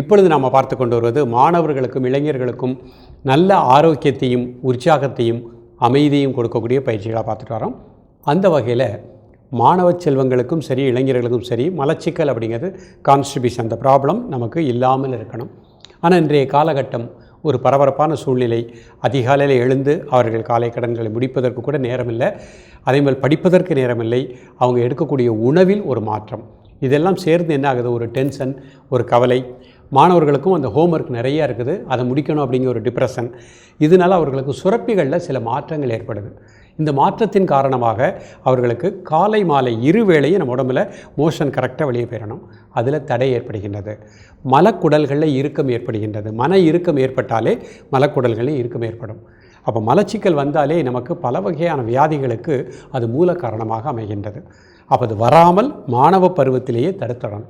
இப்பொழுது நாம் பார்த்து கொண்டு வருவது மாணவர்களுக்கும் இளைஞர்களுக்கும் நல்ல ஆரோக்கியத்தையும் உற்சாகத்தையும் அமைதியும் கொடுக்கக்கூடிய பயிற்சிகளாக பார்த்துட்டு வரோம். அந்த வகையில் மாணவ செல்வங்களுக்கும் சரி இளைஞர்களுக்கும் சரி மலச்சிக்கல் அப்படிங்கிறது கான்ஸ்டிபியூஷன் அந்த ப்ராப்ளம் நமக்கு இல்லாமல் இருக்கணும். ஆனால் இன்றைய காலகட்டம் ஒரு பரபரப்பான சூழ்நிலை. அதிகாலையில் எழுந்து அவர்கள் காலை கடன்களை முடிப்பதற்கு கூட நேரமில்லை. அதேமாதிரி படிப்பதற்கு நேரமில்லை. அவங்க எடுக்கக்கூடிய உணவில் ஒரு மாற்றம். இதெல்லாம் சேர்ந்து என்ன ஆகுது? ஒரு டென்ஷன் ஒரு கவலை. மாணவர்களுக்கும் அந்த ஹோம்ஒர்க் நிறையா இருக்குது. அதை முடிக்கணும் அப்படிங்கிற ஒரு டிப்ரெஷன் இதனால் அவர்களுக்கு சுரப்பிகளில் சில மாற்றங்கள் ஏற்படுது. இந்த மாற்றத்தின் காரணமாக அவர்களுக்கு காலை மாலை இரு வேளையும் நம்ம உடம்புல மோஷன் கரெக்டாக வெளியே போயிடணும். அதில் தடை ஏற்படுகின்றது. மலக்குடல்களில் இறுக்கம் ஏற்படுகின்றது. மன இறுக்கம் ஏற்பட்டாலே மலக்குடல்களில் இறுக்கம் ஏற்படும். அப்போ மலச்சிக்கல் வந்தாலே நமக்கு பல வகையான வியாதிகளுக்கு அது மூல காரணமாக அமைகின்றது. அப்போ அது வராமல் மாணவ பருவத்திலேயே தடுத்தடணும்.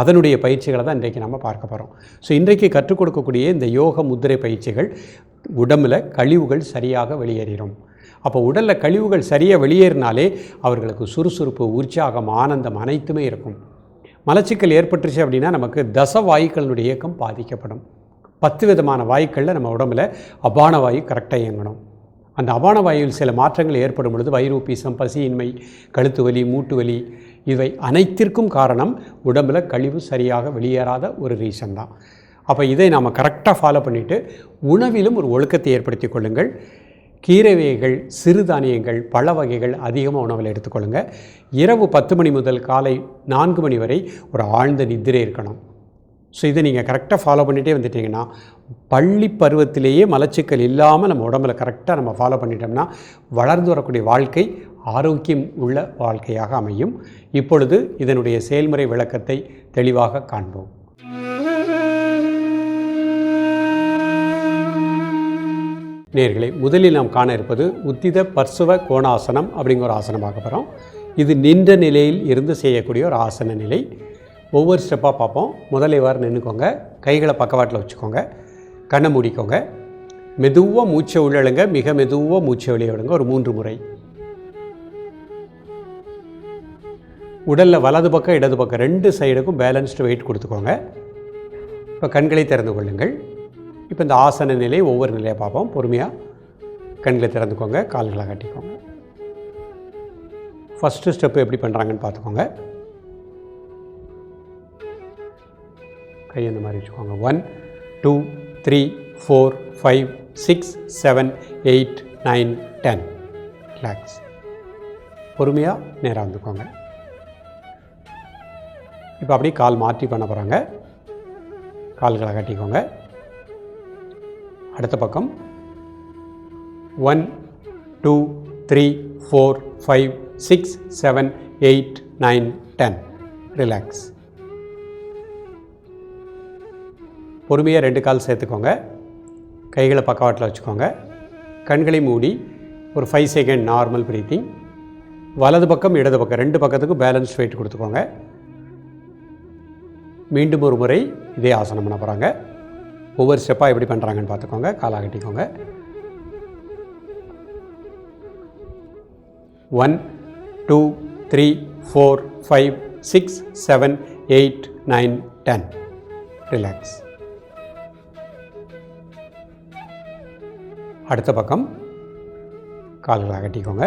அதனுடைய பயிற்சிகளை தான் இன்றைக்கு நம்ம பார்க்க போகிறோம் ஸோ இன்றைக்கு கற்றுக் கொடுக்கக்கூடிய இந்த யோக முத்திரை பயிற்சிகள் உடம்பில் கழிவுகள் சரியாக வெளியேறிடும். அப்போ உடலில் கழிவுகள் சரியாக வெளியேறினாலே அவர்களுக்கு சுறுசுறுப்பு உற்சாகம் ஆனந்தம் அனைத்துமே இருக்கும். மலச்சிக்கல் ஏற்பட்டுருச்சு அப்படின்னா நமக்கு தச வாயுக்களினுடைய இயக்கம் பாதிக்கப்படும். பத்து விதமான வாயுக்களில் நம்ம உடம்புல அபான வாயு கரெக்டாக இயங்கணும். அந்த அபான வாயுவில் சில மாற்றங்கள் ஏற்படும் பொழுது வயிறுப்பீசம் பசியின்மை கழுத்து வலி மூட்டு வலி இவை அனைத்திற்கும் காரணம் உடம்பில் கழிவு சரியாக வெளியேறாத ஒரு ரீசன் தான். அப்போ இதை நாம் கரெக்டாக ஃபாலோ பண்ணிவிட்டு உணவிலும் ஒரு ஒழுக்கத்தை ஏற்படுத்தி கொள்ளுங்கள். கீரை வகைகள் சிறுதானியங்கள் பழ வகைகள் அதிகமாக உணவில் எடுத்துக்கொள்ளுங்கள் இரவு பத்து மணி முதல் காலை நான்கு மணி வரை ஒரு ஆழ்ந்த நிதிரை இருக்கணும். ஸோ இதை நீங்கள் கரெக்டாக ஃபாலோ பண்ணிகிட்டே வந்துட்டீங்கன்னா பள்ளி பருவத்திலேயே மலச்சிக்கல் இல்லாமல் நம்ம உடம்புல கரெக்டாக நம்ம ஃபாலோ பண்ணிட்டோம்னா வளர்ந்து வரக்கூடிய வாழ்க்கை ஆரோக்கியம் உள்ள வாழ்க்கையாக அமையும். இப்பொழுது இதனுடைய செயல்முறை விளக்கத்தை தெளிவாக காண்போம். நேர்களை முதலில் நாம் காண இருப்பது உத்தித பர்சுவ கோணாசனம் அப்படிங்கிற ஒரு ஆசனம் பார்க்க போகிறோம் இது நின்ற நிலையில் இருந்து செய்யக்கூடிய ஒரு ஆசன நிலை. ஒவ்வொரு ஸ்டெப்பாக பார்ப்போம். முதல்ல வாரம் நின்றுக்கோங்க கைகளை பக்கவாட்டில் வச்சுக்கோங்க. கண்ணை மூடிக்கோங்க. மெதுவாக மூச்சை உள்ளழுங்க மிக மெதுவாக மூச்சை வெளியே விடுங்க. ஒரு மூன்று முறை. உடலில் வலது பக்கம் இடது பக்கம் ரெண்டு சைடுக்கும் பேலன்ஸ்டு வெயிட் கொடுத்துக்கோங்க. இப்போ கண்களை திறந்து கொள்ளுங்கள். இப்போ இந்த ஆசன நிலை ஒவ்வொரு நிலையாக பார்ப்போம். பொறுமையாக கண்களை திறந்துக்கோங்க. கால்களை கட்டிக்கோங்க. ஃபஸ்ட்டு ஸ்டெப்பு எப்படி பண்ணுறாங்கன்னு பார்த்துக்கோங்க. கை அந்த மாதிரி வச்சுக்கோங்க. One two three four five six seven eight nine ten relax பொறுமையாக நேராக வந்துக்கோங்க. இப்போ அப்படியே கால் மாற்றி பண்ண போகிறாங்க கால்களை கட்டிக்கோங்க. அடுத்த பக்கம். One two three four five six seven eight nine ten relax பொறுமையாக ரெண்டு கால் சேர்த்துக்கோங்க. கைகளை பக்கவாட்டில் வச்சுக்கோங்க. கண்களை மூடி ஒரு ஃபைவ் செகண்ட் நார்மல் ப்ரீத்திங் வலது பக்கம் இடது பக்கம் ரெண்டு பக்கத்துக்கும் பேலன்ஸ் வெயிட் கொடுத்துக்கோங்க. மீண்டும் ஒரு முறை இதே ஆசனம் பண்ண போகிறாங்க ஒவ்வொரு ஸ்டெப்பாக எப்படி பண்ணுறாங்கன்னு பார்த்துக்கோங்க. காலாக கட்டிக்கோங்க one two three four five six seven eight nine ten relax அடுத்த பக்கம் கால்களை கட்டிக்கோங்க.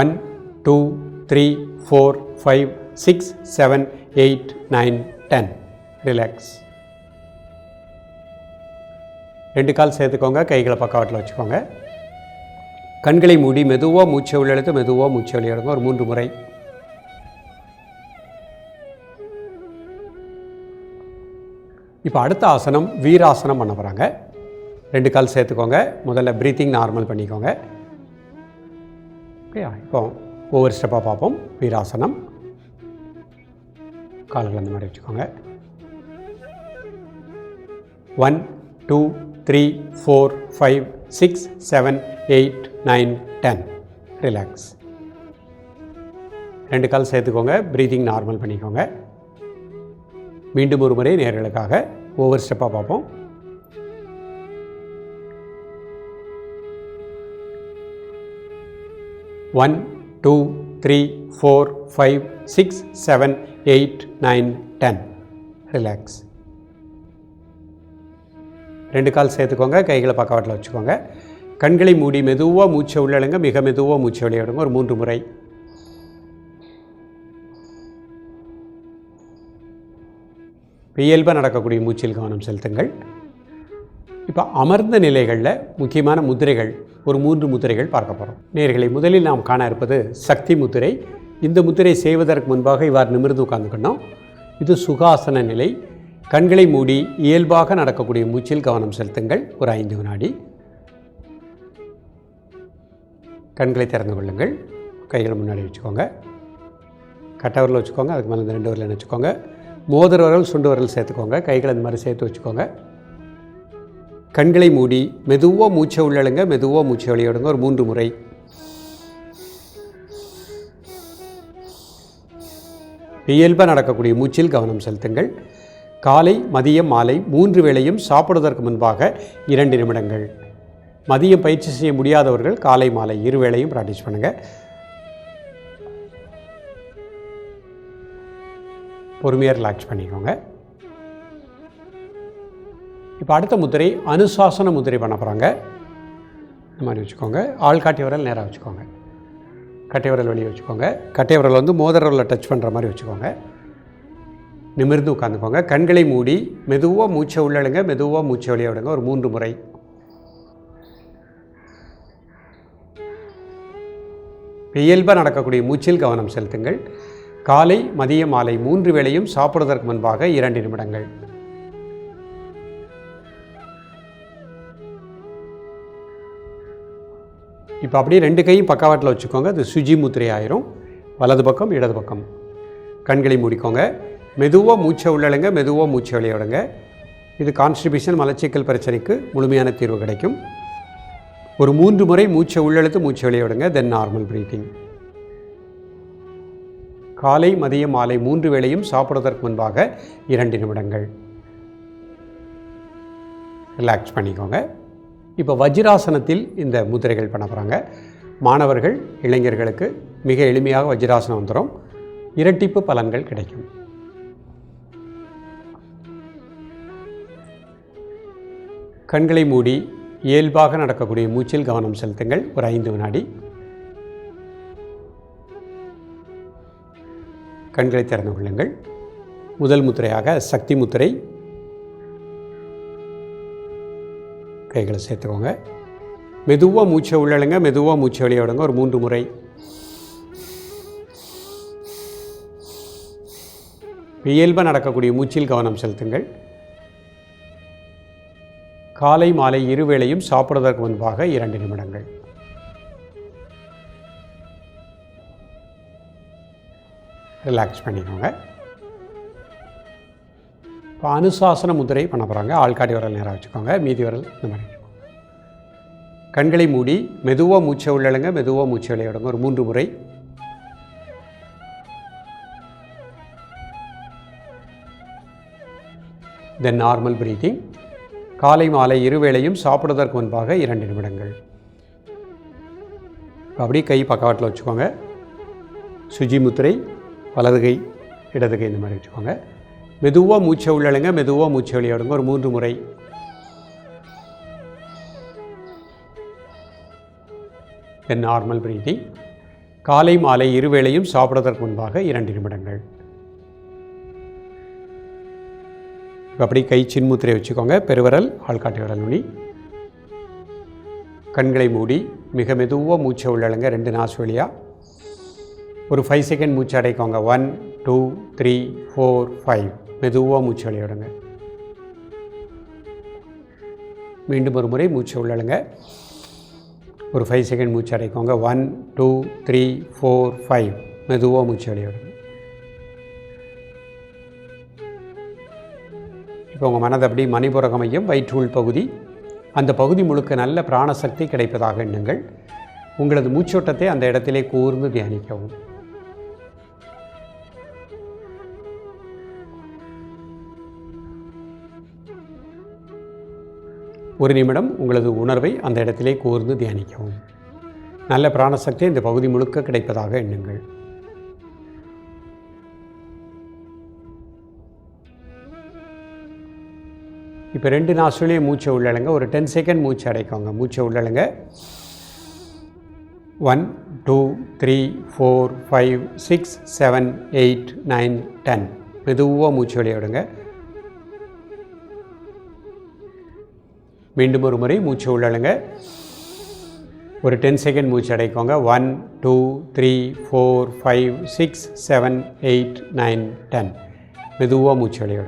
One two three four five six seven eight nine ten relax ரெண்டு கால் சேர்த்துக்கோங்க. கைகளை பக்கவாட்டில் வச்சுக்கோங்க. கண்களை மூடி மெதுவாக மூச்சை உள்ளெழுத்து மெதுவாக மூச்சை வெளியெடுங்க ஒரு மூன்று முறை. இப்போ அடுத்த ஆசனம் வீராசனம் பண்ண போகிறாங்க ரெண்டு கால் சேர்த்துக்கோங்க. முதல்ல ப்ரீத்திங் நார்மல் பண்ணிக்கோங்க. ஓகேயா இப்போ ஒவ்வொரு ஸ்டெப்பாக பார்ப்போம். வீராசனம். கால்கள் அந்த மாதிரி வச்சுக்கோங்க. One two three four five six seven eight nine ten relax ரெண்டு கால் சேர்த்துக்கோங்க. ப்ரீதிங் நார்மல் பண்ணிக்கோங்க. மீண்டும் ஒரு முறை நேர்களுக்காக ஒவ்வொரு ஸ்டெப்பாக பார்ப்போம். One two three four five six seven eight nine ten relax ரெண்டு கால் சேர்த்துக்கோங்க கைகளை பக்கவாட்டில் வச்சுக்கோங்க. கண்களை மூடி மெதுவாக மூச்சை உள்ளழுங்க மிக மெதுவாக மூச்சை விளையாடுங்க ஒரு மூன்று முறை. இயல்பாக நடக்கக்கூடிய மூச்சில் கவனம் செலுத்துங்கள். இப்போ அமர்ந்த நிலைகளில் முக்கியமான முத்திரைகள் ஒரு மூன்று முத்திரைகள் பார்க்க போகிறோம் நேர்களை முதலில் நாம் காண இருப்பது சக்தி முத்திரை. இந்த முத்திரை செய்வதற்கு முன்பாக இவ்வாறு நிமிர்ந்து உட்காந்துக்கணும் இது சுகாசன நிலை. கண்களை மூடி இயல்பாக நடக்கக்கூடிய மூச்சில் கவனம் செலுத்துங்கள். ஒரு ஐந்து வினாடி. கண்களை திறந்து கொள்ளுங்கள். கைகளை முன்னாடி வச்சுக்கோங்க. கட்டவரில் வச்சுக்கோங்க. அதுக்கு மேலே இந்த ரெண்டு வரல வச்சுக்கோங்க மோதிர வரல் சுண்டு சேர்த்துக்கோங்க. கைகளை இந்த மாதிரி சேர்த்து வச்சுக்கோங்க. கண்களை மூடி மெதுவாக மூச்சை உள்ளழுங்க மெதுவாக மூச்சை வெளியிடுங்க ஒரு மூன்று முறை. இயல்பாக நடக்கக்கூடிய மூச்சில் கவனம் செலுத்துங்கள். காலை மதியம் மாலை மூன்று வேளையும் சாப்பிடுவதற்கு முன்பாக இரண்டு நிமிடங்கள். மதியம் பயிற்சி செய்ய முடியாதவர்கள் காலை மாலை இரு வேளையும் ப்ராக்டிஸ் பண்ணுங்கள் பொறுமையாக ரிலாக்ஸ் பண்ணிக்கோங்க. இப்போ அடுத்த முதிரை அனுசாசன முதிரை பண்ண போகிறாங்க இந்த மாதிரி வச்சுக்கோங்க. ஆள்காட்டி விரல் நேராக வச்சுக்கோங்க. கட்டை விரல் வெளியே வச்சுக்கோங்க. கட்டை விரல் வந்து மோதிரவில் டச் பண்ணுற மாதிரி வச்சுக்கோங்க. நிமிர்ந்து உட்காந்துக்கோங்க. கண்களை மூடி மெதுவாக மூச்சை உள்ளழுங்க மெதுவாக மூச்சை வெளியே விடுங்க. ஒரு மூன்று முறை. இயல்பாக நடக்கக்கூடிய மூச்சில் கவனம் செலுத்துங்கள். காலை மதிய மாலை மூன்று வேளையும் சாப்பிடுவதற்கு முன்பாக இரண்டு நிமிடங்கள். இப்போ அப்படியே ரெண்டு கையும் பக்கவாட்டில் வச்சுக்கோங்க. அது சுஜி முத்திரை ஆயிரும். வலது பக்கம் இடது பக்கம். கண்களை மூடிக்கோங்க. மெதுவாக மூச்சை உள்ளழுங்க மெதுவாக மூச்சை விளையாடுங்க இது கான்ஸ்டிபியூஷன் மலச்சிக்கல் பிரச்சனைக்கு முழுமையான தீர்வு கிடைக்கும். ஒரு மூன்று முறை மூச்சை உள்ளெழுத்து மூச்சை விளையாடுங்க தென் நார்மல் ப்ரீத்திங் காலை மதியம் மாலை மூன்று வேளையும் சாப்பிடுவதற்கு முன்பாக இரண்டு நிமிடங்கள். ரிலாக்ஸ் பண்ணிக்கோங்க. இப்போ வஜ்ராசனத்தில் இந்த முதிரைகள் பண்ண போகிறாங்க மாணவர்கள் இளைஞர்களுக்கு மிக எளிமையாக வஜ்ராசனம் வந்துடும் இரட்டிப்பு பலன்கள் கிடைக்கும். கண்களை மூடி இயல்பாக நடக்கக்கூடிய மூச்சில் கவனம் செலுத்துங்கள். ஒரு ஐந்து வினாடி. கண்களை திறந்து கொள்ளுங்கள். முதல் முத்திரையாக சக்தி முத்திரை. கைகளை சேர்த்துக்கோங்க. மெதுவாக மூச்சை உள்ளழுங்க மெதுவாக மூச்சை வெளியே விடுங்க. ஒரு மூன்று முறை. இயல்பாக நடக்கக்கூடிய மூச்சில் கவனம் செலுத்துங்கள். காலை மாலை இருவேளையும் சாப்பிடுவதற்கு முன்பாக இரண்டு நிமிடங்கள். ரிலாக்ஸ் பண்ணிக்கோங்க. இப்போ அனுசாசன முதிரை பண்ண போகிறாங்க ஆள்காட்டி விரல் நேராக வச்சுக்கோங்க. மீதி விரல் இந்த மாதிரி கண்களை மூடி மெதுவாக மூச்சை உள்ளழுங்க. மெதுவாக மூச்சை விளையாடுங்க ஒரு மூன்று முறை. தென் நார்மல் பிரீத்திங் காலை மாலை இருவேளையும் சாப்பிடுவதற்கு முன்பாக இரண்டு நிமிடங்கள். இப்போ அப்படியே கை பக்கவாட்டில் வச்சுக்கோங்க. சுஜி முத்திரை. வலது கை இடது கை இந்த மாதிரி வச்சுக்கோங்க. மெதுவாக மூச்சை உள்ளழுங்க மெதுவாக மூச்சை வெளியாடுங்க ஒரு மூன்று முறை. தென் நார்மல் பிரீதிங் காலை மாலை இருவேளையும் சாப்பிடுவதற்கு முன்பாக இரண்டு நிமிடங்கள். இப்போ அப்படி கை சின்முத்திரை வச்சுக்கோங்க. பெருவரல் ஆள்காட்டி விரல் நுனி. கண்களை மூடி மிக மெதுவாக மூச்சை உள்ளழுங்க ரெண்டு நாசு வழியாக ஒரு ஃபைவ் செகண்ட் மூச்சு அடைக்கோங்க. One two three four five மெதுவாக மூச்சு வெளியிடுங்க மீண்டும் ஒரு முறை மூச்சு உள்ளழுங்க. ஒரு ஃபைவ் செகண்ட் மூச்சு அடைக்கோங்க. One two three four five மெதுவாக மூச்சு அடையிடும் இப்போ உங்கள் மனது அப்படி மணிபுரக மையம் வயிற்றுள் பகுதி. அந்த பகுதி முழுக்க நல்ல பிராணசக்தி கிடைப்பதாக எண்ணுங்கள். உங்களது மூச்சோட்டத்தை அந்த இடத்திலே கூர்ந்து தியானிக்கவும். ஒரு நிமிடம் உங்களது உணர்வை அந்த இடத்திலே கூர்ந்து தியானிக்கவும். நல்ல பிராணசக்தி இந்த பகுதி முழுக்க கிடைப்பதாக எண்ணுங்கள். இப்போ ரெண்டு நாசுலேயே மூச்சை உள்ளழுங்க ஒரு டென் செகண்ட் மூச்சு அடைக்கோங்க. மூச்சை உள்ளழுங்க one two three four five six seven eight nine ten மெதுவாக மூச்சு விளையாடுங்க மீண்டும் ஒரு முறை மூச்சு உள்ளழுங்க ஒரு டென் செகண்ட் மூச்சு அடைக்கோங்க. One two three four five six seven eight nine ten மெதுவாக மூச்சு வெளியே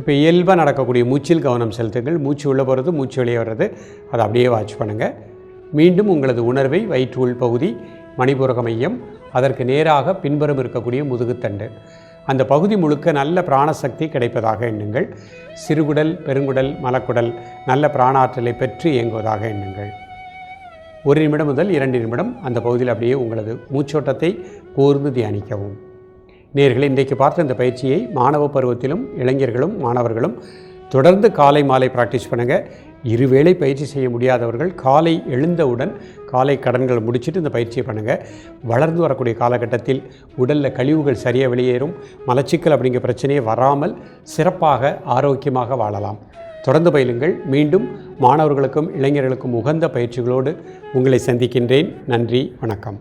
இப்போ இயல்பாக நடக்கக்கூடிய மூச்சில் கவனம் செலுத்துங்கள். மூச்சு உள்ளே போகிறது மூச்சு வெளியே வர்றது அதை அப்படியே வாட்ச் பண்ணுங்கள் மீண்டும் உங்களது உணர்வை வயிற்று உள் பகுதி மணிபுரக மையம் அதற்கு நேராக பின்புறம் இருக்கக்கூடிய முதுகுத்தண்டு. அந்த பகுதி முழுக்க நல்ல பிராணசக்தி கிடைப்பதாக எண்ணுங்கள். சிறுகுடல் பெருங்குடல் மலக்குடல் நல்ல பிராணாற்றலை பெற்று இயங்குவதாக எண்ணுங்கள். ஒரு நிமிடம் முதல் இரண்டு நிமிடம் அந்த பகுதியில் அப்படியே உங்களது மூச்சோட்டத்தை கூர்ந்து தியானிக்கவும். நேர்களை இன்றைக்கு பார்த்த இந்த பயிற்சியை மாணவ பருவத்திலும் இளைஞர்களும் மாணவர்களும் தொடர்ந்து காலை மாலை ப்ராக்டிஸ் பண்ணுங்கள் இருவேளை பயிற்சி செய்ய முடியாதவர்கள் காலை எழுந்தவுடன் காலை கடன்களை முடிச்சுட்டு இந்த பயிற்சியை பண்ணுங்கள் வளர்ந்து வரக்கூடிய காலகட்டத்தில் உடலில் கழிவுகள் சரியாக வெளியேறும். மலச்சிக்கல் அப்படிங்கிற பிரச்சனையே வராமல் சிறப்பாக ஆரோக்கியமாக வாழலாம். தொடர்ந்து பயிலுங்கள். மீண்டும் மாணவர்களுக்கும் இளைஞர்களுக்கும் உகந்த பயிற்சிகளோடு உங்களை சந்திக்கின்றேன். நன்றி வணக்கம்.